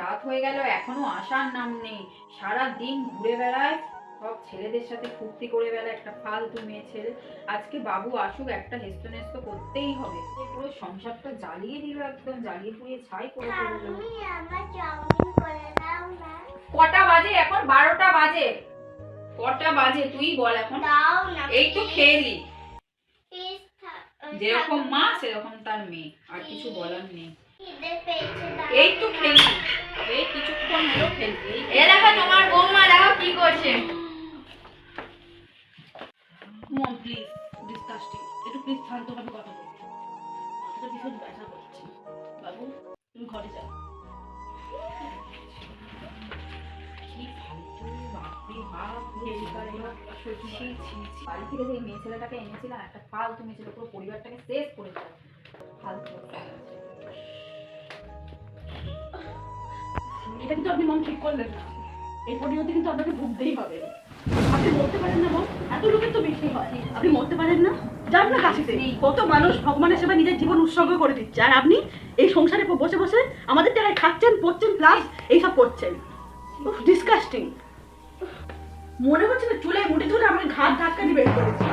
রাত হয়ে গেল এখনও আসার নাম নেই। সারা দিন ঘুরে বেড়ায় সব ছেলেদের সাথে ফুর্তি করে বেড়ায় একটা ফালতু মেয়ে ছেলে। আজকে বাবু আসুক একটা হেস্ত নেস্ত করতেই হবে। পুরো সংসারটা জ্বালিয়ে দিল একদম জ্বালিয়ে পুড়িয়ে ছাই করে কটা বাজে এখন? বারোটা বাজে। কটা বাজে তুই বল এখন। এই তো খেয়েলি যেরকম মা সেরকম তার মেয়ে। আর কিছু বলার নেই। এই তো খেলি। এই কিছুক্ষণ হলো এ দেখো তোমার বৌমা দেখো কি করছে। মম প্লিজ ডিসকাস্টিং একটু প্লিজ শান্তভাবে কথা মাথাটা ভীষণ ব্যথা করছে বাবু তুমি ঘরে যাও। বাড়ি থেকে যে মেয়ে ছেলেটাকে এনেছিলাম একটা ফালতু মেয়ে ছেলে পুরো পরিবারটাকে শেষ করে দিল এটা কিন্তু আপনি মন ঠিক করলেন না। পরিণতি কিন্তু আপনাকে ভুগতেই হবে। আপনি মরতে পারেন না এত লোকের তো বেশি হয়। আপনি মরতে পারেন না? না কাশিতে কত মানুষ ভগবানের সেবা নিজের জীবন উৎসর্গ করে দিচ্ছে। আর আপনি এই সংসারে বসে বসে আমাদের খাচ্ছেন, পড়ছেন প্লাস এইসব করছেন। ডিসকাস্টিং মনে হচ্ছে না চুলে মুঠি ধরে আমাকে ঘাট ধাক্কা দিয়ে বের করেছে।